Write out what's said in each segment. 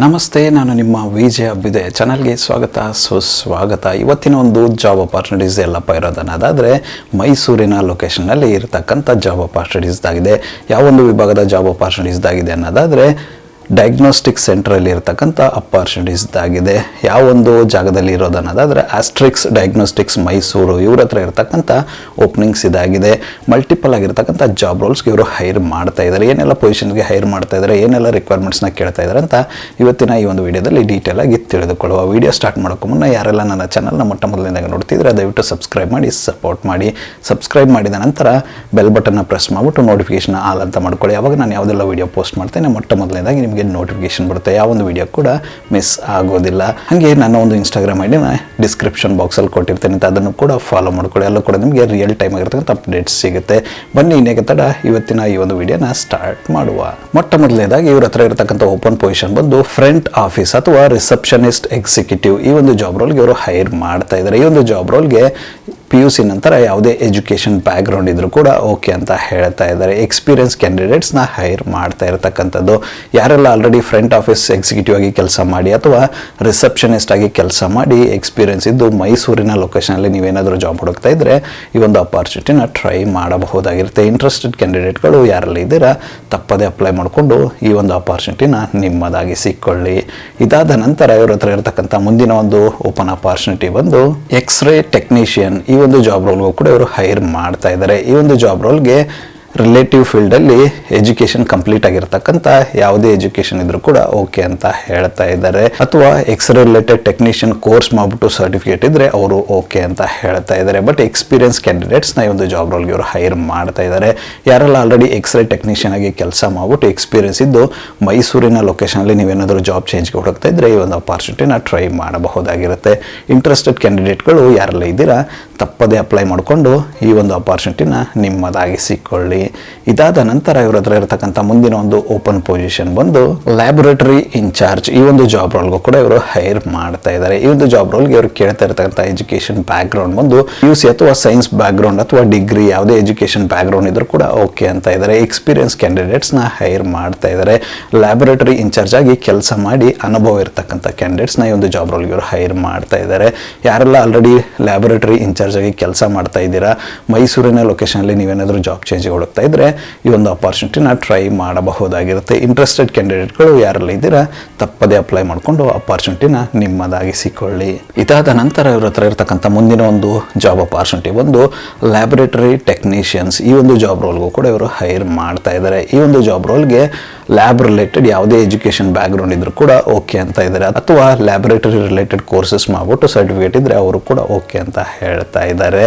ನಮಸ್ತೆ, ನಾನು ನಿಮ್ಮ ವಿಜಯ ಅಬ್ಬಿದೆ ಚಾನಲ್ಗೆ ಸ್ವಾಗತ. ಸುಸ್ವಾಗತ. ಇವತ್ತಿನ ಒಂದು ಜಾಬ್ ಅಪಾರ್ಚುನಿಟೀಸ್ ಎಲ್ಲಪ್ಪ ಇರೋದನ್ನೋದಾದರೆ ಮೈಸೂರಿನ ಲೊಕೇಶನ್ನಲ್ಲಿ ಇರತಕ್ಕಂಥ ಜಾಬ್ ಅಪಾರ್ಚುನಿಟೀಸ್ದಾಗಿದೆ ಯಾವೊಂದು ವಿಭಾಗದ ಜಾಬ್ ಅಪಾರ್ಚುನಿಟೀಸ್ದಾಗಿದೆ ಅನ್ನೋದಾದರೆ ಡಯಾಗ್ನೋಸ್ಟಿಕ್ ಸೆಂಟ್ರಲ್ಲಿ ಇರತಕ್ಕಂಥ ಅಪಾರ್ಚುನಿಟೀಸ್ದಾಗಿದೆ ಯಾವೊಂದು ಜಾಗದಲ್ಲಿ ಇರೋದನ್ನೋದಾದರೆ ಆಸ್ಟ್ರಿಕ್ಸ್ ಡಯಾಗ್ನೋಸ್ಟಿಕ್ಸ್ ಮೈಸೂರು ಇವ್ರ ಹತ್ರ ಇರತಕ್ಕಂಥ ಓಪನಿಂಗ್ಸ್ ಇದಾಗಿದೆ. ಮಲ್ಟಿಪಲ್ ಆಗಿರ್ತಕ್ಕಂಥ ಜಾಬ್ ರೋಲ್ಸ್ಗೆ ಇವರು ಹೈರ್ ಮಾಡ್ತಾ ಇದ್ದಾರೆ ಏನೆಲ್ಲ ಪೊಸಿಷನ್ಗೆ ಹೈರ್ ಮಾಡ್ತಾ ಇದ್ದಾರೆ ಏನೆಲ್ಲ ರಿಕ್ವೈರ್ಮೆಂಟ್ಸ್ನ ಕೇಳ್ತಾ ಇದ್ದಾರೆ ಅಂತ ಇವತ್ತಿನ ಈ ಒಂದು ವಿಡಿಯೋದಲ್ಲಿ ಡೀಟೇಲ್ ಆಗಿ ತಿಳಿದುಕೊಳ್ಳುವ ವಿಡಿಯೋ ಸ್ಟಾರ್ಟ್ ಮಾಡೋಕ್ಕೂ ಮುನ್ನ ಯಾರೆಲ್ಲ ನನ್ನ ಚಾನಲ್ನ ಮೊಟ್ಟ ಮೊದಲಿನಿಂದ ನೋಡ್ತಿದ್ರೆ ದಯವಿಟ್ಟು ಸಬ್ಸ್ಕ್ರೈಬ್ ಮಾಡಿ ಸಪೋರ್ಟ್ ಮಾಡಿ. ಸಬ್ಸ್ಕ್ರೈಬ್ ಮಾಡಿದ ನಂತರ ಬೆಲ್ ಬಟನ್ನ ಪ್ರೆಸ್ ಮಾಡಿಬಿಟ್ಟು ನೋಟಿಫಿಕೇಶನ್ ಆಲ್ ಅಂತ ಮಾಡ್ಕೊಳ್ಳಿ. ಅವಾಗ ನಾನು ಯಾವುದೆಲ್ಲ ವಿಡಿಯೋ ಪೋಸ್ಟ್ ಮಾಡ್ತೇನೆ, ಮೊಟ್ಟ ಮೊದಲನೇದಾಗಿ ನಿಮಗೆ ನೋಟಿಫಿಕೇಶನ್ ಬರುತ್ತೆ. ಯಾವ ಒಂದು ವಿಡಿಯೋ ಕೂಡ ಮಿಸ್ ಆಗೋದಿಲ್ಲ. ಹಾಗೆ ನನ್ನ ಒಂದು ಇನ್ಸ್ಟಾಗ್ರಾಮ್ ಐಡಿನ ಡಿಸ್ಕ್ರಿಪ್ಷನ್ ಬಾಕ್ಸಲ್ಲಿ ಕೊಟ್ಟಿರ್ತೇನೆ ಅಂತ ಅದನ್ನು ಕೂಡ ಫಾಲೋ ಮಾಡ್ಕೊಳ್ಳಿ. ಅಲ್ಲೂ ಕೂಡ ನಿಮಗೆ ರಿಯಲ್ ಟೈಮ್ ಆಗಿರ್ತಕ್ಕಂಥ ಅಪ್ಡೇಟ್ಸ್ ಸಿಗುತ್ತೆ. ಬನ್ನಿ, ಇನ್ನೇಕೆ ತಡ. ಇವತ್ತಿನ ಈ ಒಂದು ವಿಡಿಯೋನ ಸ್ಟಾರ್ಟ್ ಮಾಡುವ. ಮೊಟ್ಟ ಮೊದಲನೇದಾಗಿ ಇವ್ರ ಹತ್ರ ಇರತಕ್ಕಂಥ ಓಪನ್ ಪೊಸಿಷನ್ ಬಂದು ಫ್ರಂಟ್ ಆಫೀಸ್ ಅಥವಾ ರಿಸೆಪ್ಷನಿಸ್ಟ್ ಎಕ್ಸಿಕ್ಯೂಟಿವ್ ಈ ಒಂದು ಜಾಬ್ ರೋಲ್ಗೆ ಇವರು ಹೈರ್ ಮಾಡ್ತಾ ಇದ್ದಾರೆ ಈ ಒಂದು ಜಾಬ್ ರೋಲ್ಗೆ ಪಿ ಯು ಸಿ ನಂತರ ಯಾವುದೇ ಎಜುಕೇಷನ್ ಬ್ಯಾಕ್ಗ್ರೌಂಡ್ ಇದ್ದರೂ ಕೂಡ ಓಕೆ ಅಂತ ಹೇಳ್ತಾ ಇದ್ದಾರೆ. ಎಕ್ಸ್ಪೀರಿಯನ್ಸ್ ಕ್ಯಾಂಡಿಡೇಟ್ಸ್ನ ಹೈರ್ ಮಾಡ್ತಾ ಇರತಕ್ಕಂಥದ್ದು. ಯಾರೆಲ್ಲ ಆಲ್ರೆಡಿ ಫ್ರಂಟ್ ಆಫೀಸ್ ಎಕ್ಸಿಕ್ಯೂಟಿವ್ ಆಗಿ ಕೆಲಸ ಮಾಡಿ ಅಥವಾ ರಿಸೆಪ್ಷನಿಸ್ಟ್ ಆಗಿ ಕೆಲಸ ಮಾಡಿ ಎಕ್ಸ್ಪೀರಿಯನ್ಸ್ ಇದ್ದು ಮೈಸೂರಿನ ಲೊಕೇಶನಲ್ಲಿ ನೀವೇನಾದರೂ ಜಾಬ್ ಹುಡುಕ್ತಾ ಇದ್ದರೆ ಈ ಒಂದು ಅಪಾರ್ಚುನಿಟಿನ ಟ್ರೈ ಮಾಡಬಹುದಾಗಿರುತ್ತೆ. ಇಂಟ್ರೆಸ್ಟೆಡ್ ಕ್ಯಾಂಡಿಡೇಟ್ಗಳು ಯಾರೆಲ್ಲ ಇದ್ದೀರಾ, ತಪ್ಪದೇ ಅಪ್ಲೈ ಮಾಡಿಕೊಂಡು ಈ ಒಂದು ಅಪಾರ್ಚುನಿಟಿನ ನಿಮ್ಮದಾಗಿ ಸಿಕ್ಕೊಳ್ಳಿ. ಇದಾದ ನಂತರ ಇವರ ಹತ್ರ ಇರತಕ್ಕಂಥ ಮುಂದಿನ ಒಂದು ಓಪನ್ ಅಪಾರ್ಚುನಿಟಿ ಬಂದು ಎಕ್ಸ್ರೇ ಟೆಕ್ನಿಷಿಯನ್ ಈ ಒಂದು ಜಾಬ್ ರೋಲ್ಗೂ ಕೂಡ ಇವರು ಹೈರ್ ಮಾಡ್ತಾ ಇದ್ದಾರೆ ಈ ಒಂದು ಜಾಬ್ ರೋಲ್ಗೆ ರಿಲೇಟಿವ್ ಫೀಲ್ಡಲ್ಲಿ ಎಜುಕೇಷನ್ ಕಂಪ್ಲೀಟ್ ಆಗಿರ್ತಕ್ಕಂಥ ಯಾವುದೇ ಎಜುಕೇಷನ್ ಇದ್ರೂ ಕೂಡ ಓಕೆ ಅಂತ ಹೇಳ್ತಾ ಇದ್ದಾರೆ. ಅಥವಾ X ray related technician course ಮಾಡಿಬಿಟ್ಟು ಸರ್ಟಿಫಿಕೇಟ್ ಇದ್ರೆ ಅವರು ಓಕೆ ಅಂತ ಹೇಳ್ತಾ ಇದ್ದಾರೆ. ಬಟ್ ಎಕ್ಸ್ಪೀರಿಯನ್ಸ್ ಕ್ಯಾಂಡಿಡೇಟ್ಸ್ನ ಈ ಒಂದು ಜಾಬ್ ರೋಲ್ಗೆ ಇವರು ಹೈರ್ ಮಾಡ್ತಾ ಇದ್ದಾರೆ. ಯಾರೆಲ್ಲ ಆಲ್ರೆಡಿ ಎಕ್ಸ್ರೇ ಟೆಕ್ನಿಷಿಯನ್ ಆಗಿ ಕೆಲಸ ಮಾಡಿಬಿಟ್ಟು ಎಕ್ಸ್ಪೀರಿಯನ್ಸ್ ಇದ್ದು ಮೈಸೂರಿನ ಲೊಕೇಶನಲ್ಲಿ ನೀವೇನಾದರೂ ಜಾಬ್ ಚೇಂಜ್ಗೆ ಹುಡುಕ್ತಾ ಇದ್ರೆ ಈ ಒಂದು ಅಪಾರ್ಚುನಿಟಿನ ಟ್ರೈ ಮಾಡಬಹುದಾಗಿರುತ್ತೆ. ಇಂಟ್ರೆಸ್ಟೆಡ್ ಕ್ಯಾಂಡಿಡೇಟ್ಗಳು ಯಾರೆಲ್ಲ ಇದ್ದೀರಾ, ತಪ್ಪದೇ ಅಪ್ಲೈ ಮಾಡಿಕೊಂಡು ಈ ಒಂದು ಅಪಾರ್ಚುನಿಟಿನ ನಿಮ್ಮದಾಗಿಸಿಕೊಳ್ಳಿ. ಇದಾದ ನಂತರ ಇವ್ರ ಹತ್ರ ಇರತಕ್ಕಂಥ ಮುಂದಿನ ಒಂದು ಓಪನ್ ಪೊಸಿಷನ್ ಬಂದು ಲ್ಯಾಬೊರೇಟರಿ ಇನ್ಚಾರ್ಜ್ ಈ ಒಂದು ಜಾಬ್ ರೋಲ್ಗೂ ಕೂಡ ಇವರು ಹೈರ್ ಮಾಡ್ತಾ ಇದ್ದಾರೆ ಈ ಒಂದು ಜಾಬ್ ರೋಲ್ಗೆ ಇವರು ಕೇಳ್ತಾ ಇರತಕ್ಕಂಥ ಎಜುಕೇಷನ್ ಬ್ಯಾಕ್ಗ್ರೌಂಡ್ ಬಂದು ಯು ಸಿ ಅಥವಾ ಸೈನ್ಸ್ ಬ್ಯಾಕ್ಗ್ರೌಂಡ್ ಅಥವಾ ಡಿಗ್ರಿ ಯಾವುದೇ ಎಜುಕೇಷನ್ ಬ್ಯಾಕ್ಗ್ರೌಂಡ್ ಇದ್ರೂ ಕೂಡ ಓಕೆ ಅಂತ ಇದ್ದಾರೆ ಎಕ್ಸ್ಪೀರಿಯನ್ಸ್ ಕ್ಯಾಂಡಿಡೇಟ್ಸ್ನ ಹೈರ್ ಮಾಡ್ತಾ ಇದ್ದಾರೆ ಲ್ಯಾಬೊರೇಟರಿ ಇನ್ಚಾರ್ಜ್ ಆಗಿ ಕೆಲಸ ಮಾಡಿ ಅನುಭವ ಇರತಕ್ಕಂಥ ಕ್ಯಾಂಡಿಡೇಟ್ಸ್ನ ಈ ಒಂದು ಜಾಬ್ ರೋಲ್ಗೆ ಇವರು ಹೈರ್ ಮಾಡ್ತಾ ಇದ್ದಾರೆ ಯಾರೆಲ್ಲ ಆಲ್ರೆಡಿ ಲ್ಯಾಬೊರೇಟರಿ ಇನ್ಚಾರ್ಜ್ ಆಗಿ ಕೆಲಸ ಮಾಡ್ತಾ ಇದ್ದೀರಾ? ಮೈಸೂರಿನ ಲೊಕೇಶನಲ್ಲಿ ನೀವೇನಾದರೂ ಜಾಬ್ ಚೇಂಜ್ ಹುಡುಕ್ತಾ ಇದ್ರೆ ಈ ಒಂದು ಅಪಾರ್ಚುನಿಟಿನ ಟ್ರೈ ಮಾಡಬಹುದಾಗಿರುತ್ತೆ. ಇಂಟ್ರೆಸ್ಟೆಡ್ ಕ್ಯಾಂಡಿಡೇಟ್ಗಳು ಯಾರೆಲ್ಲ ಇದ್ದೀರಾ, ತಪ್ಪದೇ ಅಪ್ಲೈ ಮಾಡಿಕೊಂಡು ಅಪಾರ್ಚುನಿಟಿನ ನಿಮ್ಮದಾಗಿಸಿಕೊಳ್ಳಿ ಇದಾದ ನಂತರ ಇವ್ರ ಹತ್ರ ಇರತಕ್ಕಂಥ ಮುಂದಿನ ಒಂದು ಜಾಬ್ ಅಪಾರ್ಚುನಿಟಿ ಒಂದು ಲ್ಯಾಬೊರೇಟರಿ ಟೆಕ್ನಿಷಿಯನ್ಸ್ ಈ ಒಂದು ಜಾಬ್ ರೋಲ್ಗೂ ಕೂಡ ಇವರು ಹೈರ್ ಮಾಡ್ತಾ ಇದ್ದಾರೆ ಈ ಒಂದು ಜಾಬ್ ರೋಲ್ಗೆ ಲ್ಯಾಬ್ ರಿಲೇಟೆಡ್ ಯಾವುದೇ ಎಜುಕೇಷನ್ ಬ್ಯಾಕ್ಗ್ರೌಂಡ್ ಇದ್ರೂ ಕೂಡ ಓಕೆ ಅಂತ ಇದ್ದಾರೆ ಅಥವಾ ಲ್ಯಾಬೊರೇಟರಿ ರಿಲೇಟೆಡ್ ಕೋರ್ಸಸ್ ಮಾಡ್ಬಿಟ್ಟು ಸರ್ಟಿಫಿಕೇಟ್ ಇದ್ದರೆ ಅವರು ಕೂಡ ಓಕೆ ಅಂತ ಹೇಳ್ತಾ ಇದ್ದಾರೆ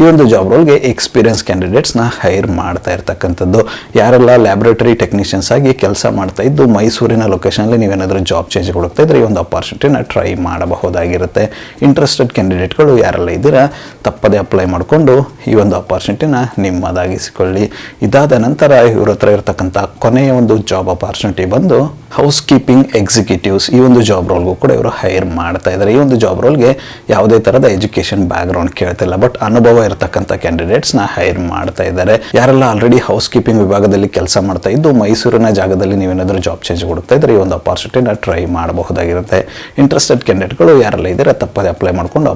ಈ ಒಂದು ಜಾಬ್ ರೋಲ್ಗೆ ಎಕ್ಸ್ಪೀರಿಯನ್ಸ್ ಕ್ಯಾಂಡಿಡೇಟ್ಸ್ನ ಹೈರ್ ಮಾಡ್ತಾ ಇರ್ತಕ್ಕಂಥದ್ದು. ಯಾರೆಲ್ಲ ಲ್ಯಾಬೊರೇಟರಿ ಟೆಕ್ನಿಷಿಯನ್ಸ್ ಆಗಿ ಕೆಲಸ ಮಾಡ್ತಾ ಇದ್ದು ಮೈಸೂರಿನ ಲೊಕೇಶನಲ್ಲಿ ನೀವೇನಾದರೂ ಜಾಬ್ ಚೇಂಜ್ ಕೊಡ್ತಾ ಇದ್ರೆ ಈ ಒಂದು ಅಪಾರ್ಚುನಿಟಿನ ಟ್ರೈ ಮಾಡಬಹುದಾಗಿರುತ್ತೆ. ಇಂಟ್ರೆಸ್ಟೆಡ್ ಕ್ಯಾಂಡಿಡೇಟ್ಗಳು ಯಾರೆಲ್ಲ ಇದ್ದೀರಾ, ತಪ್ಪದೇ ಅಪ್ಲೈ ಮಾಡಿಕೊಂಡು ಈ ಒಂದು ಅಪಾರ್ಚುನಿಟಿನ ನಿಮ್ಮದಾಗಿಸಿಕೊಳ್ಳಿ. ಇದಾದ ನಂತರ ಇವ್ರ ಹತ್ರ ಇರತಕ್ಕಂಥ ಕೊನೆಯ ಒಂದು ಜಾಬ್ ಅಪಾರ್ಚುನಿಟಿ ಬಂದು ಹೌಸ್ ಕೀಪಿಂಗ್ ಎಕ್ಸಿಕ್ಯೂಟಿವ್ಸ್ ಈ ಒಂದು ಜಾಬ್ ರೋಲ್ಗೂ ಕೂಡ ಇವರು ಹೈರ್ ಮಾಡ್ತಾ ಇದ್ದಾರೆ ಈ ಒಂದು ಜಾಬ್ ರೋಲ್ಗೆ ಯಾವುದೇ ಥರದ ಎಜುಕೇಷನ್ ಬ್ಯಾಕ್ಗ್ರೌಂಡ್ ಕೇಳ್ತಿಲ್ಲ ಬಟ್ ಅನುಭವ ಇರತಕ್ಕಂಥ ಕ್ಯಾಂಡಿಡೇಟ್ಸ್ನ ಹೈರ್ ಮಾಡ್ತಾ ಇದ್ದಾರೆ. ಯಾರೆಲ್ಲ ಆಲ್ರೆಡಿ ಹೌಸ್ ಕೀಪಿಂಗ್ ವಿಭಾಗದಲ್ಲಿ ಕೆಲಸ ಮಾಡ್ತಾ ಇದ್ದು, ಮೈಸೂರಿನ ಜಾಗದಲ್ಲಿ ನೀವೇನಾದರೂ ಜಾಬ್ ಚೇಂಜ್ ಕೊಡ್ತಾ ಇದ್ರೆ ಈ ಒಂದು ಅಪಾರ್ಚುನಿಟಿನ ಟ್ರೈ ಮಾಡಬಹುದಾಗಿರುತ್ತೆ. ಇಂಟ್ರೆಸ್ಟೆಡ್ ಕ್ಯಾಂಡಿಡೇಟ್ಗಳು ಯಾರೆಲ್ಲ ಇದ್ದಾರೆ, ತಪ್ಪದೆ ಅಪ್ಲೈ ಮಾಡ್ಕೊಂಡು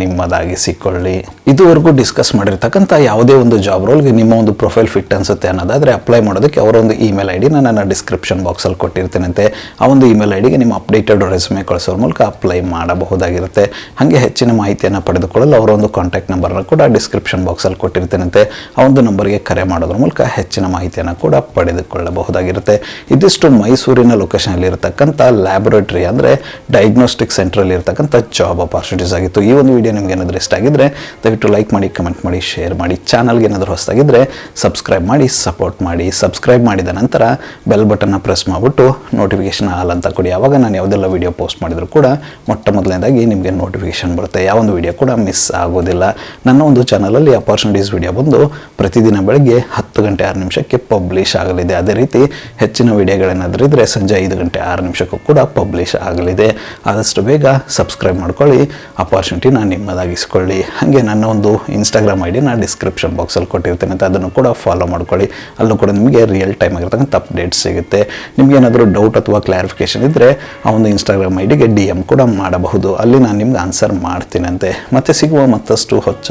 ನಿಮ್ಮದಾಗಿ ಸಿಕ್ಕೊಳ್ಳಿ. ಇದುವರೆಗೂ ಡಿಸ್ಕಸ್ ಮಾಡಿರ್ತಕ್ಕಂಥ ಯಾವುದೇ ಒಂದು ಜಾಬ್ ರೋಲ್ಗೆ ನಿಮ್ಮ ಒಂದು ಪ್ರೊಫೈಲ್ ಫಿಟ್ ಅನ್ಸುತ್ತೆ ಅನ್ನೋದಾದ್ರೆ ಅಪ್ಲೈ ಮಾಡೋದಕ್ಕೆ ಅವರ ಒಂದು ಇಮೇಲ್ ಐ ಡಿನ ನಾನು ಡಿಸ್ಕ್ರಿಪ್ಷನ್ ಬಾಕ್ಸಲ್ಲಿ ಕೊಟ್ಟಿರ್ತೇನಂತೆ. ಆ ಒಂದು ಇಮೇಲ್ ಐ ಡಿಗೆ ನಿಮ್ಮ ಅಪ್ಡೇಟೆಡ್ ರೆಸ್ಯೂಮೆ ಕಳಿಸೋರ ಮೂಲಕ ಅಪ್ಲೈ ಮಾಡಬಹುದಾಗಿರುತ್ತೆ. ಹಾಗೆ ಹೆಚ್ಚಿನ ಮಾಹಿತಿಯನ್ನು ಪಡೆದುಕೊಳ್ಳಲು ಅವರ ಒಂದು ಕಾಂಟ್ಯಾಕ್ಟ್ ನಂಬರ್ನ ಕೂಡ ಡಿಸ್ಕ್ರಿಪ್ಷನ್ ಬಾಕ್ಸಲ್ಲಿ ಕೊಟ್ಟಿರ್ತೇನಂತೆ. ಆ ಒಂದು ನಂಬರ್ಗೆ ಕರೆ ಮಾಡೋದ್ರ ಮೂಲಕ ಹೆಚ್ಚಿನ ಮಾಹಿತಿಯನ್ನು ಕೂಡ ಪಡೆದುಕೊಳ್ಳಬಹುದಾಗಿರುತ್ತೆ. ಇದಿಷ್ಟು ಮೈಸೂರಿನ ಲೊಕೇಶನಲ್ಲಿ ಇರತಕ್ಕಂಥ ಲ್ಯಾಬೊರೇಟರಿ ಅಂದರೆ ಡಯಾಗ್ನೋಸ್ಟಿಕ್ ಸೆಂಟ್ರಲ್ಲಿ ಇರತಕ್ಕಂಥ ಜಾಬ್ ಅಪಾರ್ಚುನಿಟೀಸ್ ಆಗಿತ್ತು. ಈ ಒಂದು ವಿಡಿಯೋ ನಿಮ್ಗೆ ಏನಾದರೂ ಇಷ್ಟ ಆಗಿದ್ದರೆ ದಯವಿಟ್ಟು ಲೈಕ್ ಮಾಡಿ ಕಮೆಂಟ್ ಮಾಡಿ ಶೇರ್ ಮಾಡಿ. ಚಾನಲ್ಗೆ ಏನಾದರೂ ಹೊಸದಾಗಿದ್ದರೆ ಸಬ್ಸ್ಕ್ರೈಬ್ ಮಾಡಿ ಸಪೋರ್ಟ್ ಮಾಡಿ. ಸಬ್ಸ್ಕ್ರೈಬ್ ಮಾಡಿದ ನಂತರ ಬೆಲ್ ಬಟನ್ನ ಪ್ರೆಸ್ ಮಾಡಿಬಿಟ್ಟು ನೋಟಿಫಿಕೇಶನ್ ಆಲ್ ಅಂತ ಕೊಡಿ. ಆವಾಗ ನಾನು ಯಾವುದೆಲ್ಲ ವಿಡಿಯೋ ಪೋಸ್ಟ್ ಮಾಡಿದರೂ ಕೂಡ ಮೊಟ್ಟ ಮೊದಲನೇದಾಗಿ ನಿಮಗೆ ನೋಟಿಫಿಕೇಶನ್ ಬರುತ್ತೆ. ಯಾವೊಂದು ವಿಡಿಯೋ ಕೂಡ ಮಿಸ್ ಆಗೋದಿಲ್ಲ. ನನ್ನ ಒಂದು ಚಾನಲಲ್ಲಿ ಅಪಾರ್ಚುನಿಟೀಸ್ ವಿಡಿಯೋ ಬಂದು ಪ್ರತಿದಿನ ಬೆಳಗ್ಗೆ ಹತ್ತು ಗಂಟೆ ಆರು ನಿಮಿಷಕ್ಕೆ ಪಬ್ಲಿಷ್ ಆಗಲಿದೆ. ಅದೇ ರೀತಿ ಹೆಚ್ಚಿನ ವಿಡಿಯೋಗಳೇನಾದರೂ ಇದ್ದರೆ ಸಂಜೆ ಐದು ಗಂಟೆ ಆರು ನಿಮಿಷಕ್ಕೂ ಕೂಡ ಪಬ್ಲಿಷ್ ಆಗಲಿದೆ. ಆದಷ್ಟು ಬೇಗ ಸಬ್ಸ್ಕ್ರೈಬ್ ಮಾಡ್ಕೊಳ್ಳಿ ಅಪಾರ್ಚುನಿಟಿನ ನಿಮ್ಮದಾಗಿಸ್ಕೊಳ್ಳಿ. ಹಾಗೆ ನನ್ನ ಒಂದು ಇನ್ಸ್ಟಾಗ್ರಾಮ್ ಐ ಡಿನ ಡಿಸ್ಕ್ರಿಪ್ಷನ್ ಬಾಕ್ಸಲ್ಲಿ ಕೊಟ್ಟಿರ್ತೇನೆ ಅಂತ ಅದನ್ನು ಕೂಡ ಫಾಲೋ ಮಾಡ್ಕೊಳ್ಳಿ. ಅಲ್ಲೂ ಕೂಡ ನಿಮಗೆ ರಿಯಲ್ ಟೈಮ್ ಆಗಿರ್ತಕ್ಕಂಥ ಅಪ್ಡೇಟ್ಸ್ ಸಿಗುತ್ತೆ. ನಿಮ್ಗೆ ಏನಾದರೂ ಡೌಟ್ ಅಥವಾ ಕ್ಲಾರಿಫಿಕೇಷನ್ ಇದ್ದರೆ ಆ ಒಂದು ಇನ್ಸ್ಟಾಗ್ರಾಮ್ ಐ ಡಿಗೆ ಡಿ ಎಂ ಕೂಡ ಮಾಡಬಹುದು. ಅಲ್ಲಿ ನಾನು ನಿಮ್ಗೆ ಆನ್ಸರ್ ಮಾಡ್ತೀನಂತೆ. ಮತ್ತೆ ಸಿಗುವ ಮತ್ತಷ್ಟು ಹೊಸ